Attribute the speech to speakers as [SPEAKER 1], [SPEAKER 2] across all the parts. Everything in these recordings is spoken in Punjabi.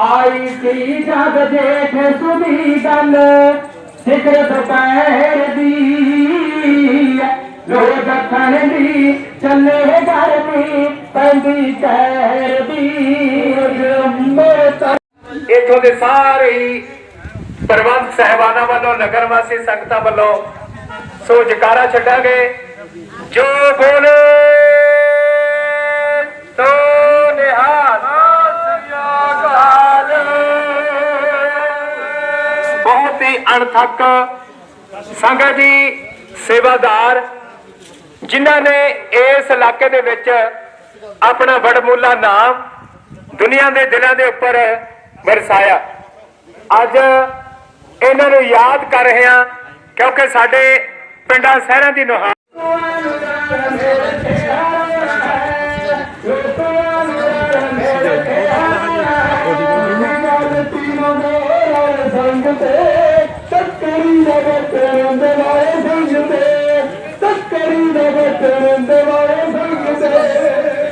[SPEAKER 1] आई कई जग जे सुनी गल शिकरत पी ਮਾਂ ਦੇ ਦੀ ਮੇਰ ਕੀਏ ਦੀ ਪੈਂਦੀ ਕਹਿਰ ਦੀ। ਇਥੋਂ ਦੇ ਸਾਰੇ ਪ੍ਰਬੰਧ ਸਹਿਬਾਨਾਂ ਵੱਲੋਂ, ਨਗਰ ਵਾਸੀ ਸੰਗਤਾਂ ਵੱਲੋਂ ਸੋ ਜਕਾਰਾ ਛੱਡਾਂਗੇ। ਜੋ ਬੋਲੇ ਤੋ ਨਿਹਾਲ ਬਹੁਤ ਹੀ ਅਣਥੱਕ ਸੰਗਤ ਦੀ ਸੇਵਾਦਾਰ ਜਿਨ੍ਹਾਂ ਨੇ ਇਸ ਇਲਾਕੇ ਦੇ ਵਿੱਚ ਆਪਣਾ ਵਡਮੁੱਲਾ ਨਾਮ ਦੁਨੀਆ ਦੇ ਦਿਲਾਂ ਦੇ ਉੱਪਰ ਵਰਸਾਇਆ। ਅੱਜ ਇਹਨਾਂ ਨੂੰ ਯਾਦ ਕਰ ਰਹੇ ਹਾਂ ਕਿਉਂਕਿ ਸਾਡੇ ਪਿੰਡਾਂ ਸ਼ਹਿਰਾਂ ਦੀ ਨੁਹਾਰ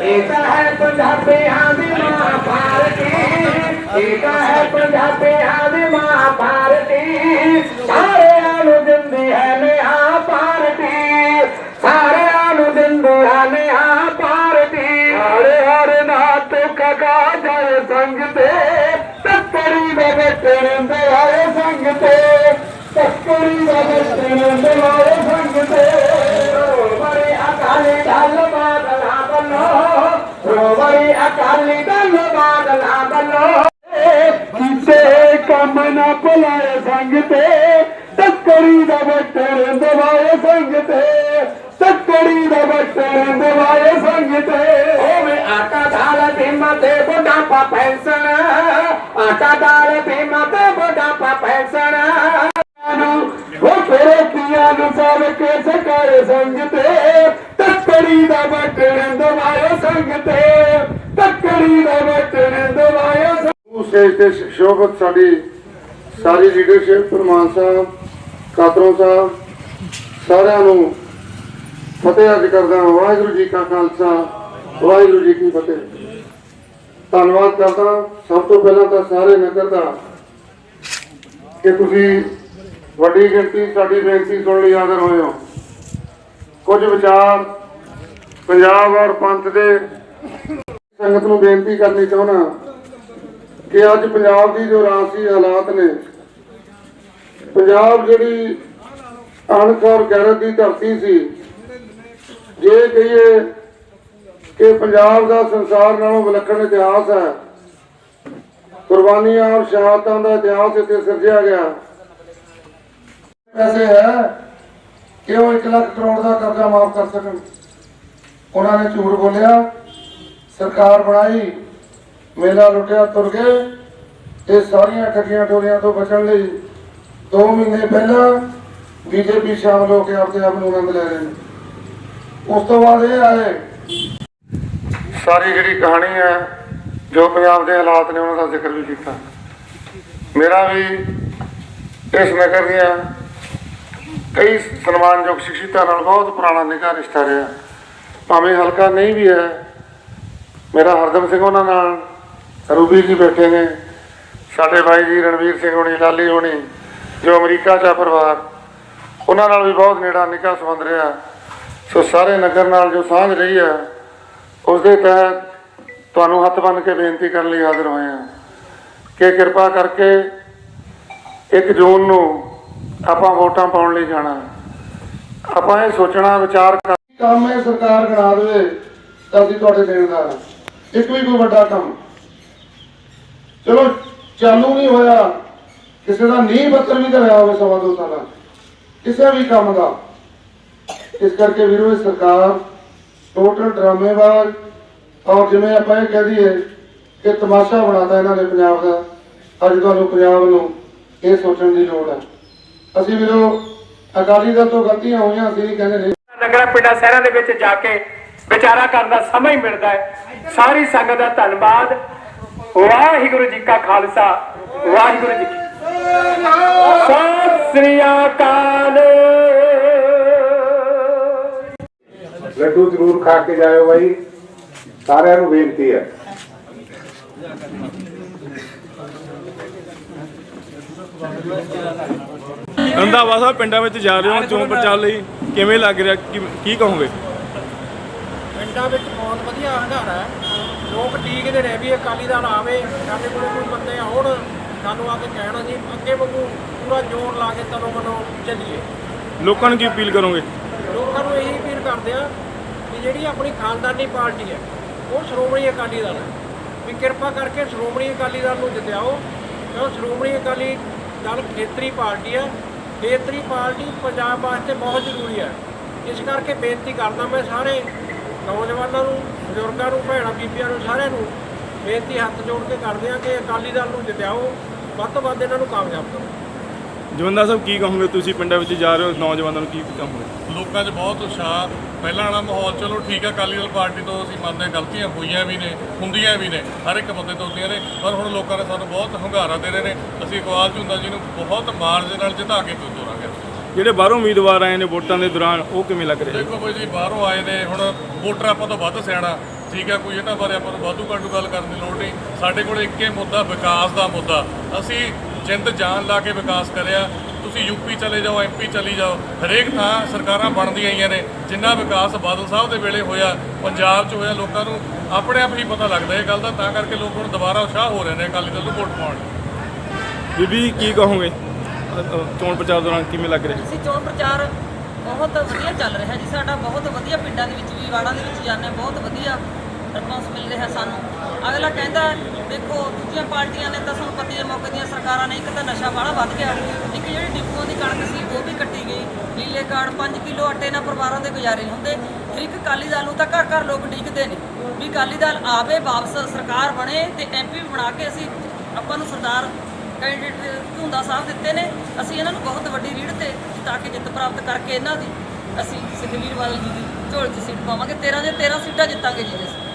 [SPEAKER 1] ਇੱਕ ਹੈ ਪੰਜਾਬੀਆਂ ਦੀ ਮਾਂ ਭਾਰਤੀ, ਇੱਕ ਹੈ ਪੰਜਾਬੀਆਂ ਦੀ ਮਾਂ ਭਾਰਤੀ। ਸਾਰਿਆਂ ਨੂੰ ਦਿੰਦੀ ਹੈ ਨਿਆ ਭਾਰਤੀ। ਸਾਰਿਆਂ ਨੂੰ ਦਿੰਦੀ ਹੈ ਨਿਆ ਭਾਰਤੀ। ਹਰੇ ਹਰੇ ਨਾਥ ਕਗਾ ਜੈ ਸੰਗ ਤੇ ਤੱਕਰੀ ਦੇ ਵਿੱਚ ਰਹਿੰਦੇ ਆਏ ਸੰਗ ਤੇ ਦੇ ਵਿੱਚ ਰਹਿੰਦੇ ਆਏ ਸੰਗ ਅਕਾਲੀ ਦਲ ਬਾਦਲਾ ਬੱਲੋ। ਕਿਸੇ ਕੰਮ ਨਾ ਭੁਲਾਏ ਸੰਗ ਤੇ। ਤੱਕੜੀ ਦਾ ਬੱਟਰ ਦਵਾਏ ਸੰਗ ਤੇ। ਤੱਕੜੀ ਦਾ ਬੱਟਰ ਦਵਾਏ ਸੰਗ ਤੇ। ਹੋਵੇ ਆਟਾ ਦਾਲ ਭੀਮਾ ਤੇ ਬੁਢਾਪਾ ਪੈਨਸ਼ਨ ਆਟਾ ਦਾਲ ਤੇ
[SPEAKER 2] ਸਟੇਜ ਤੇ ਸ਼ੋਭਤ ਸਾਡੀ, ਸਾਰੀ ਲੀਡਰਸ਼ਿਪ ਪਰਮਾਨ ਸਾਹਿਬ, ਕਾਤਰੋਂ ਸਾਹਿਬ, ਸਾਰਿਆਂ ਨੂੰ ਫਤਿਹ ਅਰਜ਼ ਕਰਦਾ ਹਾਂ। ਵਾਹਿਗੁਰੂ ਜੀ ਕਾ ਖਾਲਸਾ, ਵਾਹਿਗੁਰੂ ਜੀ ਕੀ ਫਤਿਹ। ਧੰਨਵਾਦ ਕਰਦਾ ਸਭ ਤੋਂ ਪਹਿਲਾਂ ਤਾਂ ਸਾਰੇ ਨਗਰ ਦਾ ਕਿ ਤੁਸੀਂ ਵੱਡੀ ਗਿਣਤੀ ਸਾਡੀ ਬੇਨਤੀ ਸੁਣ ਲਈ ਆਦਰ ਹੋਏ ਹੋ। ਕੁਝ ਵਿਚਾਰ ਪੰਜਾਬ ਔਰ ਪੰਥ ਦੇ ਸੰਗਤ ਨੂੰ ਬੇਨਤੀ ਕਰਨੀ ਚਾਹੁੰਦਾ ਕਿ ਅੱਜ ਪੰਜਾਬ ਦੀ ਜੋ ਰਾਸੀ ਹਾਲਾਤ ਨੇ, ਪੰਜਾਬ ਜਿਹੜੀ ਅਣਖ ਔਰ ਗੈਰਤ ਦੀ ਧਰਤੀ ਸੀ, ਜੇ ਕਹੀਏ ਕਿ ਪੰਜਾਬ ਦਾ ਸੰਸਾਰ ਨਾਲੋਂ ਵਿਲੱਖਣ ਇਤਿਹਾਸ ਹੈ, ਕੁਰਬਾਨੀਆਂ ਔਰ ਸ਼ਹਾਦਤਾਂ ਦਾ ਇਤਿਹਾਸ ਇੱਥੇ ਸਿਰਜਿਆ ਗਿਆ। ਪੈਸੇ ਹੈ ਕਿ ਉਹ 1 ਲੱਖ ਕਰੋੜ ਦਾ ਕਰਜ਼ਾ ਮਾਫ ਕਰ ਸਕਣ। ਉਹਨਾਂ ਨੇ ਝੂਠ ਬੋਲਿਆ, ਸਰਕਾਰ ਬਣਾਈ ਮੇਲਾ ਲੁੱਟਿਆ, ਤੁਰ ਗਏ। ਇਹ ਸਾਰੀਆਂ ਠੱਗੀਆਂ ਠੋਰੀਆਂ ਤੋਂ ਬਚਣ ਲਈ 2 ਮਹੀਨੇ ਪਹਿਲਾਂ ਬੀਜੇਪੀ ਸ਼ਾਮਲ ਹੋ ਕੇ ਆਪਣੇ ਆਪ ਨੂੰ ਆਨੰਦ ਲੈ ਰਹੇ ਨੇ। ਉਸ ਤੋਂ ਬਾਅਦ ਇਹ ਆਏ, ਸਾਰੀ ਜਿਹੜੀ ਕਹਾਣੀ ਹੈ, ਜੋ ਪੰਜਾਬ ਦੇ ਹਾਲਾਤ ਨੇ, ਉਹਨਾਂ ਦਾ ਜ਼ਿਕਰ ਵੀ ਕੀਤਾ। ਮੇਰਾ ਵੀ ਇਸ ਨਗਰ ਦੀਆਂ ਕਈ ਸਨਮਾਨਯੋਗ ਸ਼ਿਕਸ਼ਿਤਾਂ ਨਾਲ ਬਹੁਤ ਪੁਰਾਣਾ ਨਿੱਘਾ ਰਿਸ਼ਤਾ ਰਿਹਾ। ਭਾਵੇਂ ਹਲਕਾ ਨਹੀਂ ਵੀ ਹੈ, ਮੇਰਾ ਹਰਦਮ ਸਿੰਘ ਉਹਨਾਂ ਨਾਲ ਰੂਬੀ ਜੀ ਬੈਠੇ ਨੇ। ਸਾਡੇ ਭਾਈ ਜੀ ਰਣਵੀਰ ਸਿੰਘ ਹੋਣੀ, ਲਾਲੀ ਹੋਣੀ, ਜੋ ਅਮਰੀਕਾ 'ਚ ਆ ਪਰਿਵਾਰ, ਉਹਨਾਂ ਨਾਲ ਵੀ ਬਹੁਤ ਨੇੜਾ ਨਿੱਘਾ ਸੰਬੰਧ ਰਿਹਾ। ਸੋ ਸਾਰੇ ਨਗਰ ਨਾਲ ਜੋ ਸਾਂਝ ਰਹੀ ਹੈ ਉਸ ਦੇ ਤਹਿਤ ਤੁਹਾਨੂੰ ਹੱਥ ਬੰਨ੍ਹ ਕੇ ਬੇਨਤੀ ਕਰਨ ਲਈ ਹਾਜ਼ਰ ਹੋਏ ਹਾਂ ਕਿ ਕਿਰਪਾ ਕਰਕੇ 1 ਜੂਨ ਨੂੰ ਆਪਾਂ ਵੋਟਾਂ ਪਾਉਣ ਲਈ ਜਾਣਾ। ਆਪਾਂ ਇਹ ਸੋਚਣਾ, ਵਿਚਾਰ ਕਰ ਕੰਮ ਇਹ ਸਰਕਾਰ ਗਣਾ ਦੇਵੇ ਤਾਂ ਅਸੀਂ ਤੁਹਾਡੇ ਦੇਣਦਾਰ ਹਾਂ। ਇੱਕ ਵੀ ਕੋਈ ਵੱਡਾ ਕੰਮ ਚਲੋ ਚਾਲੂ ਨਹੀਂ ਹੋਇਆ, ਕਿਸੇ ਦਾ ਨੀਂਹ ਪੱਤਰ ਵੀ ਧਰਿਆ ਹੋਵੇ ਸਵਾ ਦੋ ਸਾਲਾਂ ਕਿਸੇ ਵੀ ਕੰਮ ਦਾ। ਇਸ ਕਰਕੇ ਵੀਰੋ, ਇਹ ਸਰਕਾਰ ਟੋਟਲ ਡਰਾਮੇਬਾਜ਼, ਔਰ ਜਿਵੇਂ ਆਪਾਂ ਇਹ ਕਹਿ ਦਈਏ ਕਿ ਤਮਾਸ਼ਾ ਬਣਾਤਾ ਇਹਨਾਂ ਨੇ ਪੰਜਾਬ ਦਾ, ਅੱਜ ਤੁਹਾਨੂੰ ਪੰਜਾਬ ਨੂੰ ਇਹ ਸੋਚਣ ਦੀ ਲੋੜ ਹੈ। ਅਸੀਂ ਵੀਰੋ, ਅਕਾਲੀ ਦਲ ਤੋਂ ਗਲਤੀਆਂ ਹੋਈਆਂ, ਅਸੀਂ ਕਹਿੰਦੇ ਨਹੀਂ।
[SPEAKER 1] ਨਗਰਾਂ, ਪਿੰਡਾਂ, ਸ਼ਹਿਰਾਂ ਦੇ ਵਿੱਚ ਜਾ ਕੇ
[SPEAKER 3] ਵਿਚਾਰਾ ਕਰਨ ਦਾ ਸਮਾਂ ਹੀ ਮਿਲਦਾ ਹੈ। ਸਾਰੀ ਸੰਗਤ ਦਾ ਧੰਨਵਾਦ। ਵਾਹਿਗੁਰੂ ਜੀ ਕਾ ਖਾਲਸਾ ਵਾਹਿਗੁਰੂ ਜੀ ਕੀ ਸਤਿ ਸ੍ਰੀ ਅਕਾਲ।
[SPEAKER 4] ਲੱਡੂ ਜ਼ਰੂਰ ਖਾ ਕੇ ਜਾਇਓ ਬਾਈ। ਸਾਰਿਆਂ ਨੂੰ ਬੇਨਤੀ ਹੈ।
[SPEAKER 5] ਰੰਧਾਵਾ ਸਾਹਿਬ ਪਿੰਡਾਂ ਵਿੱਚ ਜਾ ਰਹੇ ਹੋ ਚੋਣ ਪ੍ਰਚਾਰ ਲਈ ਕਿਵੇਂ ਲੱਗ ਰਿਹਾ? ਕੀ- ਕੀ ਕਹੋਗੇ?
[SPEAKER 6] ਪਿੰਡਾਂ ਵਿੱਚ ਬਹੁਤ ਵਧੀਆ ਹੰਗਾਰਾ ਹੈ। ਲੋਕ ਡੀਕਦੇ ਨੇ ਵੀ ਅਕਾਲੀ ਦਲ ਆਵੇ ਸਾਡੇ ਕੋਲ ਕੋਈ ਬੰਦੇ ਆਉਣ ਸਾਨੂੰ ਆ ਕੇ ਕਹਿਣਾ ਜੀ ਅੱਗੇ ਵਾਂਗੂ ਪੂਰਾ ਜ਼ੋਰ ਲਾ ਕੇ ਤਨੋਂ ਮਨੋਂ ਚੱਲੀਏ।
[SPEAKER 5] ਲੋਕਾਂ ਨੂੰ ਕੀ ਅਪੀਲ ਕਰੋਗੇ?
[SPEAKER 6] ਲੋਕਾਂ ਨੂੰ ਇਹੀ ਅਪੀਲ ਕਰਦੇ ਆ ਕਿ ਜਿਹੜੀ ਆਪਣੀ ਖਾਨਦਾਨੀ ਪਾਰਟੀ ਹੈ ਉਹ ਸ਼੍ਰੋਮਣੀ ਅਕਾਲੀ ਦਲ ਹੈ। ਵੀ ਕਿਰਪਾ ਕਰਕੇ ਸ਼੍ਰੋਮਣੀ ਅਕਾਲੀ ਦਲ ਨੂੰ ਜਿਤਾਓ ਕਿਉਂ ਸ਼੍ਰੋਮਣੀ ਅਕਾਲੀ ਦਲ ਖੇਤਰੀ ਪਾਰਟੀ ਹੈ। ਖੇਤਰੀ ਪਾਰਟੀ ਪੰਜਾਬ ਵਾਸਤੇ ਬਹੁਤ ਜ਼ਰੂਰੀ ਹੈ। ਇਸ ਕਰਕੇ ਬੇਨਤੀ ਕਰਦਾ ਮੈਂ ਸਾਰੇ ਨੌਜਵਾਨਾਂ ਨੂੰ ਬਜ਼ੁਰਗਾਂ ਨੂੰ ਭੈਣਾਂ ਬੀਬੀਆਂ ਨੂੰ ਸਾਰਿਆਂ ਨੂੰ ਬੇਨਤੀ ਹੱਥ ਜੋੜ ਕੇ ਕਰਦੇ ਆ ਕਿ ਅਕਾਲੀ ਦਲ ਨੂੰ ਜਿਤਾਓ ਵੱਧ ਤੋਂ ਵੱਧ ਇਹਨਾਂ ਨੂੰ ਕਾਮਯਾਬ ਕਰੋ।
[SPEAKER 5] ਜਵੰਦਾ ਸਾਹਿਬ ਕੀ ਕਹੋਗੇ ਤੁਸੀਂ ਪਿੰਡਾਂ ਵਿੱਚ ਜਾ ਰਹੇ ਹੋ ਨੌਜਵਾਨਾਂ ਨੂੰ ਕੀ ਕਹੋਗੇ?
[SPEAKER 7] ਲੋਕਾਂ 'ਚ ਬਹੁਤ ਉਤਸ਼ਾਹ ਪਹਿਲਾਂ ਵਾਲਾ ਮਾਹੌਲ ਚਲੋ ਠੀਕ ਹੈ ਅਕਾਲੀ ਦਲ ਪਾਰਟੀ ਤੋਂ ਅਸੀਂ ਮੰਨਦੇ ਹਾਂ ਗਲਤੀਆਂ ਹੋਈਆਂ ਵੀ ਨੇ ਹੁੰਦੀਆਂ ਵੀ ਨੇ ਹਰ ਇੱਕ ਬੰਦੇ ਤੋਂ ਹੁੰਦੀਆਂ ਨੇ ਪਰ ਹੁਣ ਲੋਕਾਂ ਨੇ ਸਾਨੂੰ ਬਹੁਤ ਹੰਗਾਰਾ ਦੇ ਰਹੇ ਨੇ। ਅਸੀਂ ਇਕਬਾਲ ਝੁੰਦਾ ਜੀ ਨੂੰ ਬਹੁਤ ਮਾਰਜ ਦੇ ਨਾਲ ਜਿਤਾ ਕੇ ਤੋਰਾਂਗੇ।
[SPEAKER 5] ਜਿਹੜੇ ਬਾਹਰੋਂ ਉਮੀਦਵਾਰ ਆਏ ਨੇ ਵੋਟਾਂ ਦੇ ਦੌਰਾਨ ਉਹ ਕਿਵੇਂ ਲੱਗ ਰਿਹਾ
[SPEAKER 7] ਦੇਖੋ ਬਾਈ ਜੀ ਬਾਹਰੋਂ ਆਏ ਨੇ ਹੁਣ ਵੋਟਰ ਆਪਾਂ ਤੋਂ ਵੱਧ ਸਿਆਣਾ। ਠੀਕ ਹੈ ਕੋਈ ਇਹਨਾਂ ਬਾਰੇ ਆਪਾਂ ਨੂੰ ਵਾਧੂ ਘਾਟੂ ਗੱਲ ਕਰਨ ਦੀ ਲੋੜ ਨਹੀਂ। ਸਾਡੇ ਕੋਲ ਇੱਕੇ ਮੁੱਦਾ ਵਿਕਾਸ ਦਾ ਮੁੱਦਾ। ਅਸੀਂ ਜਿੰਦ ਜਾਨ ਲਾ ਕੇ ਵਿਕਾਸ ਕਰਿਆ। ਤੁਸੀਂ ਯੂਪੀ ਚਲੇ ਜਾਓ ਐਮਪੀ ਚਲੀ ਜਾਓ। ਹਰੇਕ ਥਾਂ ਸਰਕਾਰਾਂ ਬਣਦੀਆਂ ਆਈਆਂ ਨੇ। ਜਿੰਨਾ ਵਿਕਾਸ ਬਾਦਲ ਸਾਹਿਬ ਦੇ ਵੇਲੇ ਹੋਇਆ ਪੰਜਾਬ 'ਚ ਹੋਇਆ ਲੋਕਾਂ ਨੂੰ ਆਪਣੇ ਆਪ ਹੀ ਪਤਾ ਲੱਗਦਾ ਇਹ ਗੱਲ ਦਾ। ਤਾਂ ਕਰਕੇ ਲੋਕ ਹੁਣ ਦੁਬਾਰਾ ਉਤਸ਼ਾਹ ਹੋ ਰਹੇ ਨੇ ਅਕਾਲੀ ਦਲ ਨੂੰ ਵੋਟ ਪਾਉਣ।
[SPEAKER 5] ਬੀਬੀ ਕੀ ਕਹੋਗੇ? ਚੋਣ ਪ੍ਰਚਾਰ ਦੌਰਾਨ ਕਿਵੇਂ ਲੱਗ ਰਿਹਾ?
[SPEAKER 8] ਅਸੀਂ ਚੋਣ ਪ੍ਰਚਾਰ ਬਹੁਤ ਵਧੀਆ ਚੱਲ ਰਿਹਾ ਜੀ। ਸਾਡਾ ਬਹੁਤ ਵਧੀਆ ਪਿੰਡਾਂ ਦੇ ਵਿੱਚ ਵੀ, ਵਾੜਾਂ ਦੇ ਵਿੱਚ ਜਾਂਦੇ ਬਹੁਤ ਵਧੀਆ ਰਿਸਪਾਂਸ ਮਿਲ ਰਿਹਾ ਸਾਨੂੰ। ਅਗਲਾ ਕਹਿੰਦਾ, ਦੇਖੋ, ਦੂਜੀਆਂ ਪਾਰਟੀਆਂ ਨੇ ਤਾਂ ਸਾਨੂੰ ਪਤਾ ਹੀ ਮੌਕੇ ਦੀਆਂ ਸਰਕਾਰਾਂ ਨੇ ਇੱਕ ਤਾਂ ਨਸ਼ਾ ਵਾਲਾ ਵੱਧ ਗਿਆ। ਇੱਕ ਜਿਹੜੀ ਡਿਪੂਆਂ ਦੀ ਕਣਕ ਸੀ, ਉਹ ਵੀ ਕੱਟੀ ਗਈ। ਨੀਲੇ ਕਾਰਡ 5 ਕਿਲੋ ਆਟੇ ਨਾਲ ਪਰਿਵਾਰਾਂ ਦੇ ਗੁਜ਼ਾਰੇ ਨਹੀਂ ਹੁੰਦੇ। ਫਿਰ ਇੱਕ ਅਕਾਲੀ ਦਲ ਨੂੰ ਤਾਂ ਘਰ ਘਰ ਲੋਕ ਡੀਕਦੇ ਨੇ ਵੀ ਅਕਾਲੀ ਦਲ ਆਵੇ, ਵਾਪਸ ਸਰਕਾਰ ਬਣੇ ਤੇ ਐਮਪੀ ਬਣਾ ਕੇ ਅਸੀਂ, ਆਪਾਂ ਨੂੰ ਸਰਦਾਰ ਕੈਂਡੀਡੇਟ ਝੁੰਦਾ ਸਾਹਿਬ ਦਿੱਤੇ ਨੇ। ਅਸੀਂ ਇਹਨਾਂ ਨੂੰ ਬਹੁਤ ਵੱਡੀ ਰੀੜ ਤੇ ਜਿਤਾ ਕੇ ਜਿੱਤ ਪ੍ਰਾਪਤ ਕਰਕੇ ਇਹਨਾਂ ਦੀ ਅਸੀਂ ਸੁਖਬੀਰ ਬਾਦਲ ਜੀ ਦੀ ਝੋਲ 'ਚ ਸੀਟ ਪਾਵਾਂਗੇ। 13 ਦੇ 13 ਸੀਟਾਂ ਜਿੱਤਾਂਗੇ ਜੀ ਅਸੀਂ।